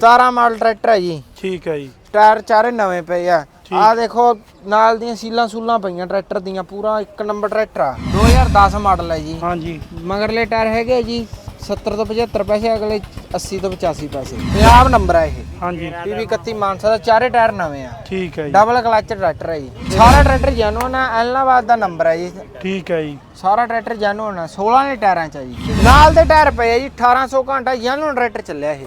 17 model tractor ਹੈ ਜੀ। ਠੀਕ ਹੈ ਜੀ। ਟਾਇਰ ਚਾਰੇ ਨਵੇਂ ਪਏ ਆ। ਆ ਦੇਖੋ ਨਾਲ ਦੀਆਂ ਸੀਲਾਂ ਸੂਲਾਂ ਪਈਆਂ ਟਰੈਕਟਰ ਦੀਆਂ ਪੂਰਾ ਇੱਕ ਨੰਬਰ ਟਰੈਕਟਰ ਆ। 2010 ਮਾਡਲ ਹੈ ਜੀ। ਹਾਂਜੀ। ਮਗਰਲੇ ਟਾਇਰ ਹੈਗੇ ਜੀ 70 ਤੋਂ 75 ਪੈਸੇ ਅਗਲੇ 80 ਤੋਂ 85 ਪੈਸੇ। ਪੰਜਾਬ ਨੰਬਰ ਹੈ ਇਹ। ਹਾਂਜੀ। ਪੀਵੀ 31 ਮਾਨਸਾ ਦਾ ਚਾਰੇ ਟਾਇਰ ਨਵੇਂ ਆ। ਠੀਕ ਹੈ ਜੀ। ਡਬਲ ਕਲਚ ਟਰੈਕਟਰ ਹੈ ਜੀ। ਸਾਰਾ ਟਰੈਕਟਰ ਜੈਨੂਨ ਆ ਐਲਨਾਬਾਦ ਦਾ ਨੰਬਰ ਹੈ ਜੀ। ਠੀਕ ਹੈ ਜੀ। ਸਾਰਾ ਟਰੈਕਟਰ ਜੈਨੂਨ ਆ 16 ਦੇ ਟਾਇਰਾਂ ਚ ਆ ਜੀ। ਨਾਲ ਦੇ ਟਾਇਰ ਪਏ ਆ ਜੀ 1800 ਘੰਟਾ ਜੈਨੂਨ ਟਰੈਕਟਰ ਚੱਲਿਆ ਇਹ।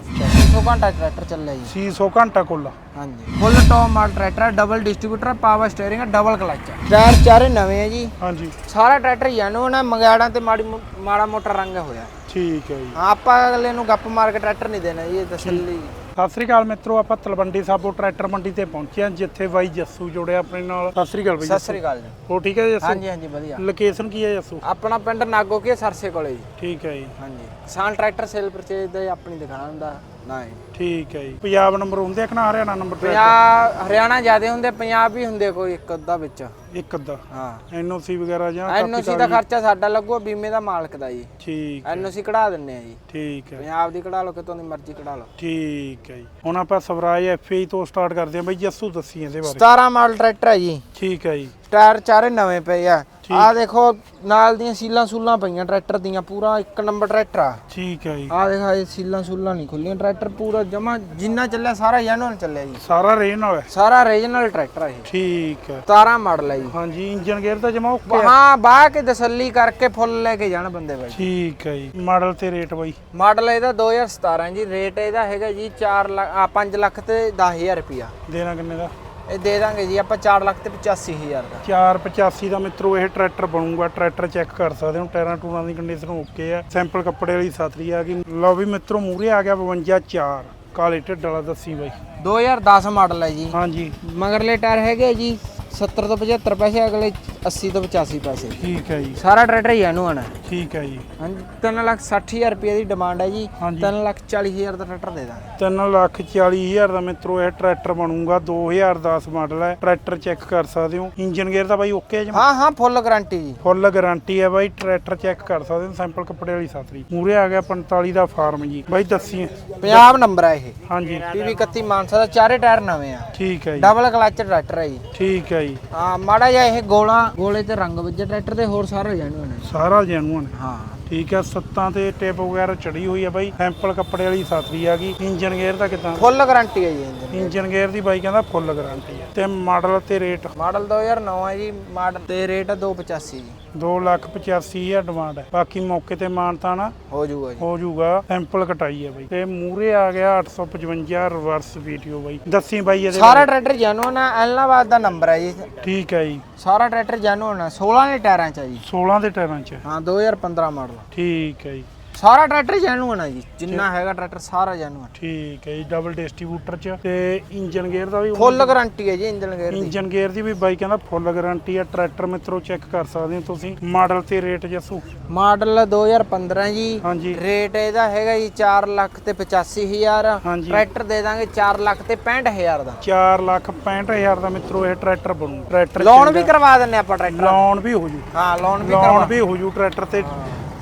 1800 ਘੰਟਾ ਟਰੈਕਟਰ ਚੱਲਿਆ ਜੀ। 600 ਘੰਟਾ ਕੁੱਲ। ਹਾਂਜੀ। ਫੁੱਲ ਟੌਪ ਮਾਡਲ ਟਰੈਕਟਰ ਹੈ double distributor power steering double clutch tyre ਚਾਰੇ ਨਵੇਂ ਆ ਜੀ। ਹਾਂਜੀ। ਸਾਰਾ ਟਰੈਕਟਰ ਜੈਨੂਨ ਆ ਮੰਗਿਆੜਾਂ ਤੇ ਮਾੜੀ ਮੋ- ਮਾੜਾ ਮੋਟਾ ਰੰਗ ਹੋਇਆ। ਠੀਕ ਹੈ ਜੀ। ਹਾਂ, ਆਪਾਂ ਅਗਲੇ ਨੂੰ ਗੱਪ ਮਾਰ ਕੇ ਟਰੈਕਟਰ ਨਹੀਂ ਦੇਣਾ ਜੀ ਇਹ ਤਸੱਲੀ ਸਤਿ ਸ੍ਰੀ ਅਕਾਲ ਮਿੱਤਰੋ ਆਪਾਂ ਤਲਵੰਡੀ ਸਾਬੋ ਟਰੈਕਟਰ ਮੰਡੀ ਤੇ ਪਹੁੰਚੇ ਹਾਂ ਜਿੱਥੇ ਬਾਈ ਜੱਸੂ ਜੁੜਿਆ ਆਪਣੇ ਨਾਲ। ਸਤਿ ਸ੍ਰੀ ਅਕਾਲ ਬਾਈ ਸਤਿ ਸ੍ਰੀ ਅਕਾਲ ਜੀ। ਹੋ ਠੀਕ ਹੈ ਜੱਸੂ? ਹਾਂਜੀ ਹਾਂਜੀ ਵਧੀਆ। ਲੋਕੇਸ਼ਨ ਕੀ ਹੈ ਜੱਸੂ? ਆਪਣਾ ਪਿੰਡ ਨਾਗੋ ਕੀ ਸਰਸੇ ਕੋਲੇ ਜੀ। ਠੀਕ ਹੈ ਜੀ। ਹਾਂਜੀ। ਕਿਸਾਨ ਟਰੈਕਟਰ ਸੇਲ ਪਰਚੇਜ ਦਾ ਆਪਣੀ ਦੁਕਾਨ ਦਾ ਨਾ ਹੈ ਠੀਕ ਹੈ ਜੀ। ਪੰਜਾਬ ਨੰਬਰ ਹੁੰਦੇ ਕਿ ਨਾ ਹਰਿਆਣਾ ਨੰਬਰ ਟਰੈਕਟਰ ਪੰਜਾਬ ਹਰਿਆਣਾ ਜਿਆਦੇ ਹੁੰਦੇ ਪੰਜਾਬ ਵੀ ਹੁੰਦੇ ਕੋਈ ਇੱਕ ਅੱਧਾ ਵਿੱਚ। ਇੱਕ ਅੱਧਾ? ਹਾਂ। ਐਨਓਸੀ ਵਗੈਰਾ ਜਾਂ ਐਨਓਸੀ ਦਾ ਖਰਚਾ ਸਾਡਾ ਲੱਗੂਗਾ ਬੀਮੇ ਦਾ ਮਾਲਕ ਦਾ ਜੀ। ਠੀਕ ਐਨਓਸੀ ਕਢਾ ਦਿੰਨੇ ਆ ਜੀ। ਠੀਕ ਹੈ। ਪੰਜਾਬ ਦੀ ਕਢਾ ਲਓ ਕਿਤੋਂ ਦੀ ਮਰਜ਼ੀ ਕਢਾ ਲਓ। ਠੀਕ ਹੈ ਜੀ। ਹੁਣ ਆਪਾਂ ਸਵਰਾਜ ਐਫਏ ਤੋਂ ਸਟਾਰਟ ਕਰਦੇ ਹਾਂ। ਬਾਈ ਜੱਸੂ ਦੱਸੀ ਇਹਦੇ ਬਾਰੇ। 17 ਮਾਡਲ ਟਰੈਕਟਰ ਹੈ ਜੀ। ਠੀਕ ਹੈ ਜੀ। ਟਾਇਰ ਚਾਰੇ ਨਵੇਂ ਪਏ ਆ। ਆ ਦੇਖੋ ਨਾਲ ਦੀਆਂ ਸੀਲਾਂ ਸੂਲਾਂ ਪਈਆਂ ਟਰੈਕਟਰ ਦੀਆਂ ਪੂਰਾ ਇੱਕ ਨੰਬਰ ਟਰੈਕਟਰ ਆ। ਠੀਕ ਹੈ ਜੀ। ਆ ਦੇਖਾ ਇਹ ਸੀਲਾਂ ਸੂਲਾਂ ਨਹੀਂ ਖੁੱਲੀਆਂ ਟਰੈਕਟਰ ਪੂਰਾ ਜਮਾ ਜਿੰਨਾ ਚੱਲਿਆ ਸਾਰਾ ਜੈਨੂਨ ਚੱਲਿਆ ਜੀ। ਸਾਰਾ ਰੇਨ ਵਾਲਾ ਹੈ। ਸਾਰਾ ਰੀਜਨਲ ਟਰੈਕਟਰ ਆ ਇਹ। ਠੀਕ ਹੈ। 17 ਮਾਡਲ ਹੈ ਜੀ। ਹਾਂਜੀ ਇੰਜਨ ਗੇਅਰ ਤਾਂ ਜਮਾ ਓਕੇ ਹਾਂ ਬਾਹ ਕੇ ਤਸੱਲੀ ਕਰਕੇ ਫੁੱਲ ਲੈ ਕੇ ਜਾਣ ਬੰਦੇ ਬਾਈ। ਠੀਕ ਹੈ ਜੀ। ਮਾਡਲ ਤੇ ਰੇਟ ਬਾਈ। ਮਾਡਲ ਇਹਦਾ 2017 ਜੀ ਰੇਟ ਇਹਦਾ ਹੈਗਾ ਜੀ 4 ਲੱਖ ਆ 5 ਲੱਖ ਤੇ 10000 ਰੁਪਿਆ ਦੇਣਾ ਕਿੰਨੇ ਦਾ? ਇਹ ਦੇ ਦਾਂਗੇ ਜੀ ਆਪਾਂ 4 ਲੱਖ ਤੇ 85000 ਦਾ। 485 ਦਾ ਮਿੱਤਰੋ ਇਹ ਟਰੈਕਟਰ ਬਣੂਗਾ। ਟਰੈਕਟਰ ਚੈੱਕ ਕਰ ਸਕਦੇ ਹੋ ਟਾਇਰਾਂ ਟੂਰਾਂ ਦੀ ਕੰਡੀਸ਼ਨ ਓਕੇ ਆ। ਸੈਂਪਲ ਕੱਪੜੇ ਵਾਲੀ ਸਾਤਰੀ ਆ ਗਈ। ਲਓ ਵੀ ਮਿੱਤਰੋ ਮੂਰੇ ਆ ਗਿਆ 52 4 ਕਾਲੇ ਢਿੱਡ ਵਾਲਾ ਦੱਸੀ ਬਾਈ। 2010 ਮਾਡਲ ਹੈ ਜੀ। ਹਾਂਜੀ। ਮਗਰਲੇ ਟਾਇਰ ਹੈਗੇ ਜੀ 70 ਤੋਂ 75 ਪੈਸੇ ਅਗਲੇ 80 ਤੋਂ 85 ਪੈਸੇ। ਠੀਕ ਹੈ ਜੀ। ਸਾਰਾ ਟਰੈਕਟਰ ਹੀ ਇਹਨੂੰ ਆਣਾ ਠੀਕ ਹੈ ਜੀ। ਹਾਂਜੀ 3 ਲੱਖ 60000 ਰੁਪਏ ਦੀ ਡਿਮਾਂਡ ਹੈ ਜੀ। ਹਾਂਜੀ। 3 ਲੱਖ 40000 ਦਾ ਟਰੈਕਟਰ ਦੇ ਦਾਂਗੇ। 3 ਲੱਖ 40 ਹਜ਼ਾਰ ਦਾ ਮਿੱਤਰੋ ਇਹ ਟਰੈਕਟਰ ਬਣੂਗਾ। 2010 ਮਾਡਲ ਹੈ। ਟਰੈਕਟਰ ਚੈੱਕ ਕਰ ਸਕਦੇ ਹੋ। ਇੰਜਨ ਗੇਅਰ ਦਾ ਬਾਈ ਓਕੇ ਹੈ ਜੀ। ਹਾਂ ਹਾਂ ਫੁੱਲ ਗਾਰੰਟੀ ਜੀ। ਫੁੱਲ ਗਾਰੰਟੀ ਹੈ ਬਾਈ। ਟਰੈਕਟਰ ਚੈੱਕ ਕਰ ਸਕਦੇ ਹੋ। ਸੈਂਪਲ ਕੱਪੜੇ ਵਾਲੀ ਸਾਤਰੀ। ਮੂਰੇ ਆ ਗਿਆ 45 ਦਾ ਫਾਰਮ ਜੀ। ਬਾਈ ਦੱਸੀ ਪੰਜਾਬ ਨੰਬਰ ਹੈ ਇਹ। ਹਾਂਜੀ। ਪੀਵੀ 31 ਮਾਨਸਾ ਦਾ ਚਾਰੇ ਟਾਇਰ ਨਵੇਂ ਆ। ਠੀਕ ਹੈ ਜੀ। ਡਬਲ ਕਲਚ ਟਰੈਕਟਰ ਹੈ ਜੀ। ਠੀਕ ਹੈ ਜੀ। ਹਾਂ ਮਾੜਾ ਜਿਹਾ ਇਹ ਗੋਲਾ ਗੋਲੇ ਤੇ ਰੰਗ ਵੱਜੇ ਟਰੈਕਟਰ ਦੇ ਹੋਰ ਸਾਰੇ ਜਾਣੂ ਨੇ। ਸਾਰਾ ਜੈਨੂਨ ਹੈ ਹਾਂ। ਠੀਕ ਹੈ ਸੱਤਾਂ ਤੇ ਟੇਪ ਵਗੈਰਾ ਚੜੀ ਹੋਈ ਹੈ ਬਾਈ। ਸੈਂਪਲ ਕੱਪੜੇ ਵਾਲੀ ਸਾਤਰੀ ਆ ਗਈ। ਇੰਜਨ ਗੇਅਰ ਦਾ ਕਿਦਾਂ? ਫੁੱਲ ਗਾਰੰਟੀ ਹੈ ਜੀ ਇੰਜਨ। ਇੰਜਨ ਗੇਅਰ ਦੀ ਬਾਈ ਕਹਿੰਦਾ ਫੁੱਲ ਗਾਰੰਟੀ ਹੈ ਤੇ ਮਾਡਲ ਤੇ ਰੇਟ? ਮਾਡਲ 2009 ਹੈ ਜੀ ਮਾਡਲ ਤੇ ਰੇਟ ਹੈ 285 ਜੀ। 2 ਲੱਖ 85 ਹਜ਼ਾਰ ਡਿਮਾਂਡ ਹੈ। ਬਾਕੀ ਮੌਕੇ ਤੇ ਮਾਨਤਾ ਨਾ ਹੋ ਜਾਊਗਾ ਜੀ। ਹੋ ਜਾਊਗਾ ਸੈਂਪਲ ਕਟਾਈ ਹੈ ਬਾਈ। ਤੇ ਮੂਰੇ ਆ ਗਿਆ 855 ਰਿਵਰਸ ਵੀਡੀਓ ਬਾਈ। ਦੱਸੀ ਬਾਈ ਇਹਦੇ ਸਾਰਾ ਟਰੈਕਟਰ ਜੈਨੂਨ ਹੈ ਐਲਨਾਬਾਦ ਦਾ ਨੰਬਰ ਹੈ ਜੀ। ਠੀਕ ਹੈ ਜੀ। ਸਾਰਾ ਟਰੈਕਟਰ ਜੈਨੂਨ ਹੈ 16 ਦੇ ਟਾਇਰਾਂ ਚ ਹੈ ਜੀ। 16 ਦੇ ਟਾਇਰਾਂ 'ਚ ਹਾਂ। 2015 ਮਾਡਲ ਠੀਕ ਹੈ ਜੀ। ਸਾਰਾ ਟਰੈਕਟਰ ਜੈਨੂਨ ਹੈ ਜੀ। ਜਿੰਨਾ ਹੈਗਾ ਟਰੈਕਟਰ ਸਾਰਾ ਜੈਨੂਨ ਠੀਕ ਹੈ ਜੀ ਡਬਲ ਡਿਸਟ੍ਰੀਬਿਊਟਰ 'ਚ ਤੇ ਇੰਜਨ ਗੇਅਰ ਦਾ ਵੀ ਫੁੱਲ ਗਾਰੰਟੀ ਹੈ ਜੀ ਇੰਜਨ ਗੇਅਰ ਦੀ। ਇੰਜਨ ਗੇਅਰ ਦੀ ਵੀ ਬਾਈ ਕਹਿੰਦਾ ਫੁੱਲ ਗਾਰੰਟੀ ਹੈ ਟਰੈਕਟਰ ਮਿੱਤਰੋ ਚੈੱਕ ਕਰ ਸਕਦੇ ਹੋ ਤੁਸੀਂ। ਮਾਡਲ ਤੇ ਰੇਟ ਜੱਸੂ। ਮਾਡਲ 2015 ਜੀ। ਹਾਂਜੀ। ਰੇਟ ਇਹਦਾ ਹੈਗਾ ਜੀ 4 ਲੱਖ ਤੇ 85000 ਹਾਂਜੀ। ਟਰੈਕਟਰ ਦੇ ਦਾਂਗੇ 4 ਲੱਖ ਤੇ 65000 ਦਾ। 4 ਲੱਖ 65000 ਦਾ ਮਿੱਤਰੋ ਇਹ ਟਰੈਕਟਰ ਬਣੂ। ਟਰੈਕਟਰ ਲੋਨ ਵੀ ਕਰਵਾ ਦਿੰਨੇ ਆਪਾਂ ਟਰੈਕਟਰ। ਲੋਨ ਵੀ ਹੋ ਜੂ। ਹਾਂ ਲੋਨ ਵੀ ਲੋਨ ਕਰਵਾ ਵੀ ਹੋ ਜੂ ਟਰੈਕਟਰ ਤੇ।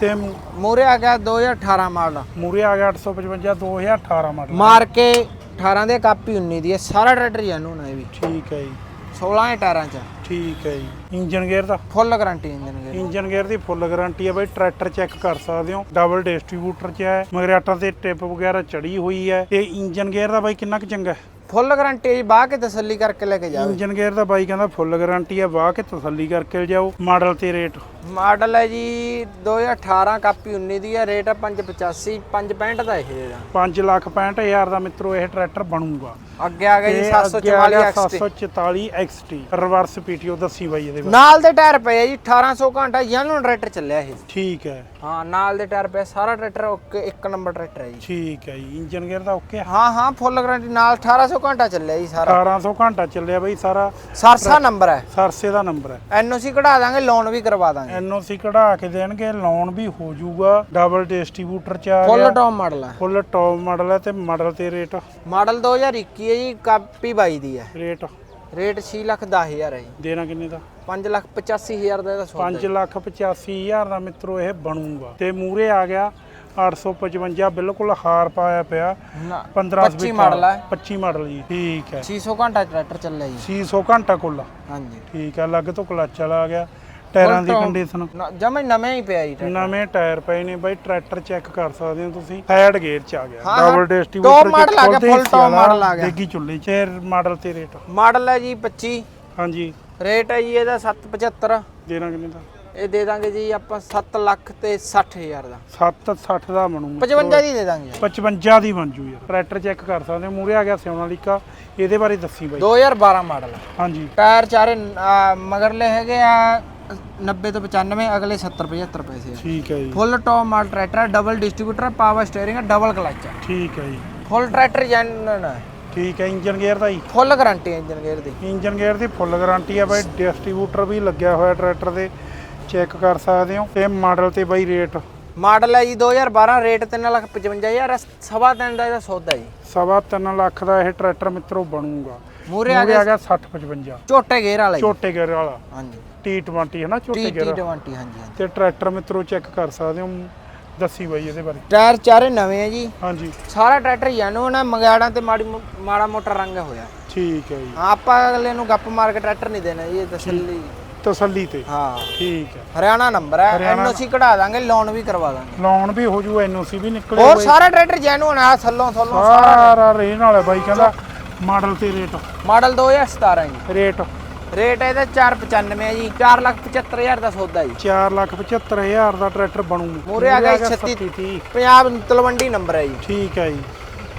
ਤੇ ਮੂਰੇ ਆ ਗਿਆ 2018 ਮਾਡਲ। ਮੂਰੇ ਆ ਗਿਆ 855 2018 ਮਾਡਲ। ਮਾਰ ਕੇ 18 ਦੇ ਕਾਪੀ 19 ਦੀ ਹੈ। ਸਾਰਾ ਟਰੈਕਟਰ ਹੈ ਇਹ ਵੀ। ਠੀਕ ਹੈ ਜੀ। 16 ਦੇ ਟਾਇਰਾਂ ਚ। ਠੀਕ ਹੈ ਜੀ। ਇੰਜਨ ਗੇਅਰ ਦਾ? Full guarantee engine gear engine gear ਦੀ ਫੁੱਲ ਗਾਰੰਟੀ ਹੈ ਬਾਈ ਟਰੈਕਟਰ ਚੈੱਕ ਕਰ ਸਕਦੇ ਹੋ। ਡਬਲ ਡਿਸਟ੍ਰੀਬਿਊਟਰ ਚ ਹੈ ਮਗਰਾਟਾਂ ਤੇ ਟਿਪ ਵਗੈਰਾ ਚੜੀ ਹੋਈ ਹੈ। ਤੇ ਇੰਜਨ ਗੇਅਰ ਦਾ ਬਾਈ ਕਿੰਨਾ ਕੁ ਚੰਗਾ ਹੈ? ਫੁੱਲ ਗਾਰੰਟੀ ਜੀ ਬਾਹ ਕੇ ਤਸੱਲੀ ਕਰਕੇ ਲੈ ਕੇ ਜਾਓ ਇੰਜਨ ਗੇਅਰ ਦਾ ਬਾਈ ਕਹਿੰਦਾ ਫੁੱਲ ਗਾਰੰਟੀ ਹੈ ਵਾਹ ਕੇ ਤਸੱਲੀ ਕਰਕੇ ਜਾਓ ਮਾਡਲ ਤੇ ਰੇਟ? ਮਾਡਲ ਹੈ ਜੀ 2018 ਕਾਪੀ 19 ਦੀ ਹੈ ਰੇਟ ਹੈ 585 565 ਦਾ ਇਹ ਇਹਦਾ 5 ਲੱਖ 65000 ਦਾ ਮਿੱਤਰੋ ਇਹ ਟਰੈਕਟਰ ਬਣੂਗਾ। ਅੱਗੇ ਆ ਗਿਆ ਜੀ ਤੇ ਅੱਗੇ ਆ 744 ਗਿਆ XT 744 XT ਰਿਵਰਸ ਪੀਟੀਓ ਦੱਸੀ ਬਾਈ ਇਹਦੇ ਨਾਲ ਦੇ ਟਾਇਰ ਪਏ ਆ ਜੀ 1800 ਘੰਟਾ ਜੈਨੂਨ ਟਰੈਕਟਰ ਚੱਲਿਆ ਇਹ। ਠੀਕ ਹੈ। ਹਾਂ ਨਾਲ ਦੇ ਟਾਇਰ ਪਏ ਸਾਰਾ ਟਰੈਕਟਰ ਓਕੇ ਇੱਕ ਨੰਬਰ ਟਰੈਕਟਰ ਹੈ ਜੀ। ਠੀਕ ਹੈ ਜੀ ਇੰਜਨ ਗੇਅਰ ਦਾ ਓਕੇ? ਹਾਂ ਹਾਂ ਫੁੱਲ ਗਾਰੰਟੀ ਨਾਲ 1800 ਘੰਟਾ ਚੱਲਿਆ ਜੀ ਸਾਰਾ। 1800 ਘੰਟਾ ਚੱਲਿਆ ਬਾਈ ਸਾਰਾ। ਸਰਸਾ ਨੰਬਰ ਹੈ। ਸਰਸੇ ਦਾ ਨੰਬਰ ਹੈ। ਐਨਓਸੀ ਕਢਾ ਦਾਂਗੇ ਲੋਨ ਵੀ ਕਰਵਾ ਦਾਂਗੇ। ਐਨਓਸੀ ਕਢਾ ਕੇ ਦੇਣਗੇ ਲੋਨ ਵੀ ਹੋ ਜਾਊਗਾ। ਡਬਲ ਡਿਸਟ੍ਰੀਬਿਊਟਰ ਚ ਆ ਫੁੱਲ ਟੌਪ ਮਾਡਲ ਹੈ। ਫੁੱਲ ਟੌਪ ਮਾਡਲ ਹੈ ਤੇ ਮਾਡਲ ਤੇ ਰੇਟ ਮਾਡਲ 2021 ਹੈ ਜੀ ਕਾਪੀ 22 ਦੀ ਹੈ। ਰੇਟ ਰੇਟ 6 ਲੱਖ 10000 ਹੈ ਜੀ। ਦੇਣਾ ਕਿੰਨੇ ਦਾ? 5 ਲੱਖ 85000 ਦਾ ਇਹਦਾ ਸੌਦਾ 5 ਲੱਖ 85000 ਦਾ ਮਿੱਤਰੋ ਇਹ ਬਣੂਗਾ। ਤੇ ਮੂਰੇ ਆ ਗਿਆ 855 ਬਿਲਕੁਲ ਹਾਰ ਪਾਇਆ ਪਿਆ। ਨਾ 15 25 ਮਾਡਲ ਹੈ 25 ਮਾਡਲ ਜੀ ਠੀਕ ਹੈ। 600 ਘੰਟਾ ਟਰੈਕਟਰ ਚੱਲਿਆ ਜੀ। 600 ਘੰਟਾ ਕੁੱਲ ਹਾਂਜੀ। ਠੀਕ ਹੈ ਲੱਗ ਤੋਂ ਕਲੱਚ ਵਾਲਾ ਆ ਗਿਆ। ਟਾਇਰਾਂ ਦੀ। ਕੰਡੀਸ਼ਨ ਜਮੇ ਨਵੇਂ ਹੀ ਪਿਆ ਜੀ ਨਵੇਂ ਟਾਇਰ ਪਏ ਨੇ ਬਾਈ ਟਰੈਕਟਰ ਚੈੱਕ ਕਰ ਸਕਦੇ ਹੋ ਤੁਸੀਂ। ਸਾਈਡ ਗੇਅਰ ਚ ਆ ਗਿਆ। ਡਬਲ ਡਿਸਟ੍ਰੀਬਿਊਟਰ model ਆ ਗਿਆ, full top model ਆ ਗਿਆ। ਦੇਗੀ ਚੁੱਲੇ ਚ। ਮਾਡਲ ਤੇ ਰੇਟ ਮਾਡਲ ਹੈ ਜੀ 25 ਹਾਂਜੀ। ਰੇਟ ਹੈ ਜੀ ਇਹਦਾ 775 ਦੇਣਾ ਕਿੰਨੇ ਦਾ? ਇਹ ਦੇ ਦਾਂਗੇ ਜੀ ਆਪਾਂ 7 ਲੱਖ ਤੇ 60000 ਦਾ। 760 ਦਾ ਬਣੂ। 55 ਦੀ ਦੇ ਦਾਂਗੇ 55 ਦੀ ਬਣ ਜੂ ਯਾਰ। ਟਰੈਕਟਰ ਚੈੱਕ ਕਰ ਸਕਦੇ ਹੋ। ਮੂਰੇ ਆ ਗਿਆ ਸੋਨਾਲੀਕਾ ਇਹਦੇ ਬਾਰੇ ਦੱਸੀ ਬਾਈ। 2012 ਮਾਡਲ। ਹੈ ਹਾਂਜੀ। ਟਾਇਰ ਚਾਰੇ ਮਗਰਲੇ ਹੈਗੇ ਆ 90 ਤੋਂ 95 ਅਗਲੇ 70 75 ਪੈਸੇ ਆ। ਠੀਕ ਹੈ ਜੀ। ਫੁੱਲ ਟੌਪ ਮਾਡਲ ਟਰੈਕਟਰ ਹੈ ਡਬਲ ਡਿਸਟ੍ਰੀਬਿਊਟਰ ਪਾਵਰ ਸਟੀਅਰਿੰਗ ਹੈ ਡਬਲ ਕਲਚ ਹੈ ਠੀਕ ਹੈ ਜੀ। ਫੁੱਲ ਟਰੈਕਟਰ ਜੈਨੂਨ ਹੈ ਠੀਕ ਹੈ ਇੰਜਨ ਗੇਅਰ ਦਾ ਜੀ। ਫੁੱਲ ਗਾਰੰਟੀ ਹੈ ਇੰਜਨ ਗੇਅਰ ਦੀ। ਇੰਜਨ ਗੇਅਰ ਦੀ ਫੁੱਲ ਗਾਰੰਟੀ ਆ ਬਾਈ। ਡਿਸਟ੍ਰੀਬਿਊਟਰ ਵੀ ਲੱਗਿਆ ਹੋਇਆ ਟਰੈਕਟਰ ਦੇ। ਚੈੱਕ ਕਰ ਸਕਦੇ ਹੋ। ਤੇ ਮਾਡਲ ਤੇ ਬਾਈ ਰੇਟ। ਮਾਡਲ ਹੈ ਜੀ 2012 ਰੇਟ 355000 ਸਵਾ ਤਿੰਨ ਦਾ ਇਹਦਾ ਸੌਦਾ ਜੀ। ਸਵਾ ਤਿੰਨ ਲੱਖ ਦਾ ਇਹ ਟਰੈਕਟਰ ਮਿੱਤਰੋ ਬਣੂਗਾ। ਮੂਰੇ ਆ ਗਿਆ ਆ ਗਿਆ 60 55 ਝੋਟੇ ਗੇਅਰ ਵਾਲਾ ਜੀ। ਛੋਟੇ ਗੇਅਰ ਵਾਲਾ। ਹਾਂਜੀ। T20 ਹੈ ਨਾ ਟੀ ਛੋਟੇ ਟੀ ਗੇਅਰ। 20 ਹਾਂਜੀ ਹਾਂਜੀ। ਤੇ ਟਰੈਕਟਰ ਮਿੱਤਰੋ ਚੈੱਕ ਕਰ ਸਕਦੇ ਹੋ। ਦੱਸੀ ਬਾਈ ਇਹਦੇ ਬਾਰੇ। ਟਾਇਰ ਚਾਰੇ ਨਵੇਂ ਆ ਜੀ। ਹਾਂਜੀ। ਸਾਰਾ ਟਰੈਕਟਰ ਜੈਨੂਨ ਹੈ ਮੰਗਾੜਾਂ ਤੇ ਮਾੜੀ ਮਾੜਾ ਮੋਟਾ ਰੰਗ ਹੋਇਆ। ਠੀਕ ਹੈ ਜੀ। ਆਪਾਂ ਅਗਲੇ ਨੂੰ ਗੱਪ ਮਾਰ ਕੇ ਟਰੈਕਟਰ ਨਹੀਂ ਦੇਣਾ ਜੀ ਇਹ ਤਸੱਲੀ ਤਸੱਲੀ ਤੇ। ਹਾਂ। ਠੀਕ ਹੈ। ਹਰਿਆਣਾ ਨੰਬਰ ਹੈ। ਹਰਿਆਣਾ- ਐਨਓਸੀ ਕਢਾ ਦਾਂਗੇ ਲੋਨ ਵੀ ਕਰਵਾ ਦਾਂਗੇ। ਲੋਨ ਵੀ ਹੋ ਜੂ ਐਨਓਸੀ ਵੀ ਨਿਕਲੇ ਹੋਰ। ਸਾਰਾ ਟਰੈਕਟਰ ਜੈਨੂਨ ਆ ਥੱਲੋਂ ਥੱਲੋਂ ਸਾਰਾ ਰੇਨ ਵਾਲਾ ਬਾਈ ਕਹਿੰਦਾ ਮਾਡਲ ਤੇ ਰੇਟ ਮਾਡਲ 2017 ਜੀ। ਰੇਟ ਰੇਟ ਇਹਦਾ 495 ਹੈ ਜੀ 475000 ਦਾ ਸੌਦਾ ਜੀ। 475000 ਦਾ ਟਰੈਕਟਰ ਬਣੂ। ਮੂਹਰੇ ਆ ਗਿਆ ਮੂਹਰੇ 36 30 ਪੰਜਾਬ ਤਲਵੰਡੀ ਨੰਬਰ ਹੈ ਜੀ। ਠੀਕ ਹੈ ਜੀ।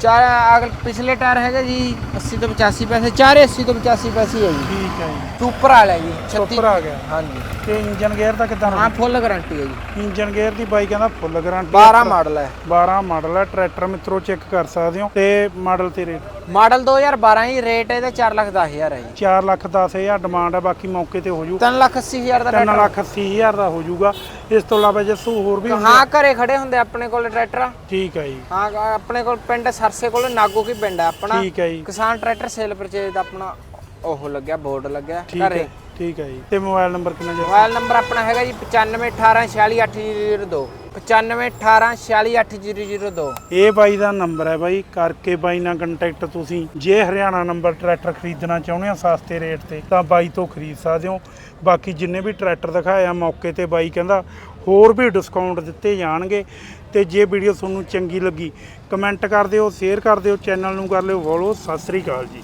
ਚਾਰ ਅਗਲ ਪਿਛਲੇ ਟਾਇਰ ਹੈਗੇ ਜੀ 80 ਤੋਂ 85 ਪੈਸੇ ਚਾਰੇ 80 ਤੋਂ 85 ਪੈਸੇ ਹੈ ਜੀ। ਠੀਕ ਹੈ ਜੀ। ਸੁਪਰ ਵਾਲਾ ਜੀ 36 ਉੱਪਰ ਆ ਗਿਆ। ਹਾਂਜੀ। ਤੇ ਇੰਜਨ ਗੇਅਰ ਦਾ ਕਿਦਾਂ ਹਾਂ ਫੁੱਲ ਗਾਰੰਟੀ ਹੈ ਜੀ। ਇੰਜਨ ਗੇਅਰ ਦੀ ਬਾਈ ਕਹਿੰਦਾ ਫੁੱਲ ਗਾਰੰਟੀ 12 ਮਾਡਲ ਹੈ। 12 ਮਾਡਲ ਹੈ। ਟਰੈਕਟਰ ਮਿੱਤਰੋ ਚੈੱਕ ਕਰ ਸਕਦੇ ਹੋ। ਤੇ ਮਾਡਲ ਤੇ ਰੇਟ ਮਾਡਲ 2012 ਜੀ ਰੇਟ ਇਹਦਾ 4 ਲੱਖ 10000 ਹੈ ਜੀ। 4 ਲੱਖ 10000 ਡਿਮਾਂਡ ਹੈ ਬਾਕੀ ਮੌਕੇ ਤੇ ਹੋ ਜੂ। 3 ਲੱਖ 80000 ਦਾ 3 ਟਰੈਕਟਰ। ਲੱਖ 80000 ਦਾ ਹੋ ਜੂਗਾ। ਇਸ ਤੋਂ ਇਲਾਵਾ ਜੱਸੂ ਹੋਰ ਵੀ ਹਾਂ ਘਰੇ ਖੜੇ ਹੁੰਦੇ ਆਪਣੇ ਕੋਲ ਟਰੈਕਟਰ। ਠੀਕ ਹੈ ਜੀ। ਹਾਂ ਆਪਣੇ ਕੋਲ ਪਿੰਡ ਸਰਸੇ ਕੋਲ ਨਾਗੋ ਕੀ ਪਿੰਡ ਹੈ ਆਪਣਾ। ਠੀਕ ਹੈ ਜੀ। ਕਿਸਾਨ ਟਰੈਕਟਰ ਸੇਲ ਪਰਚੇਜ ਦਾ ਆਪਣਾ ਉਹ ਲੱਗਿਆ ਬੋਰਡ ਲੱਗਿਆ ਘਰੇ। ਠੀਕ ਹੈ ਜੀ। ਤੇ ਮੋਬਾਈਲ ਨੰਬਰ ਕਿੰਨਾ ਜੀ? ਮੋਬਾਈਲ ਨੰਬਰ ਆਪਣਾ ਹੈਗਾ ਜੀ 9518468002 9518468002 ਇਹ ਬਾਈ ਦਾ ਨੰਬਰ ਹੈ ਬਾਈ। ਕਰਕੇ ਬਾਈ ਨਾਲ ਕੰਟੈਕਟ ਤੁਸੀਂ। ਜੇ ਹਰਿਆਣਾ ਨੰਬਰ ਟਰੈਕਟਰ ਖਰੀਦਣਾ ਚਾਹੁੰਦੇ ਹੋ ਸਸਤੇ ਰੇਟ ਤੇ ਤਾਂ ਬਾਈ ਤੋਂ ਖਰੀਦ ਸਕਦੇ ਹੋ। ਬਾਕੀ ਜਿੰਨੇ ਵੀ ਟਰੈਕਟਰ ਦਿਖਾਇਆ ਮੌਕੇ ਤੇ ਬਾਈ ਕਹਿੰਦਾ ਹੋਰ ਵੀ ਡਿਸਕਾਊਂਟ ਦਿੱਤੇ ਜਾਣਗੇ। ਤੇ ਜੇ ਵੀਡੀਓ ਤੁਹਾਨੂੰ ਚੰਗੀ ਲੱਗੀ ਕਮੈਂਟ ਕਰ ਦਿਓ ਸ਼ੇਅਰ ਕਰ ਦਿਓ ਚੈਨਲ ਨੂੰ ਕਰ ਲਿਓ ਫੋਲੋ ਸਤਿ ਸ੍ਰੀ ਅਕਾਲ ਜੀ।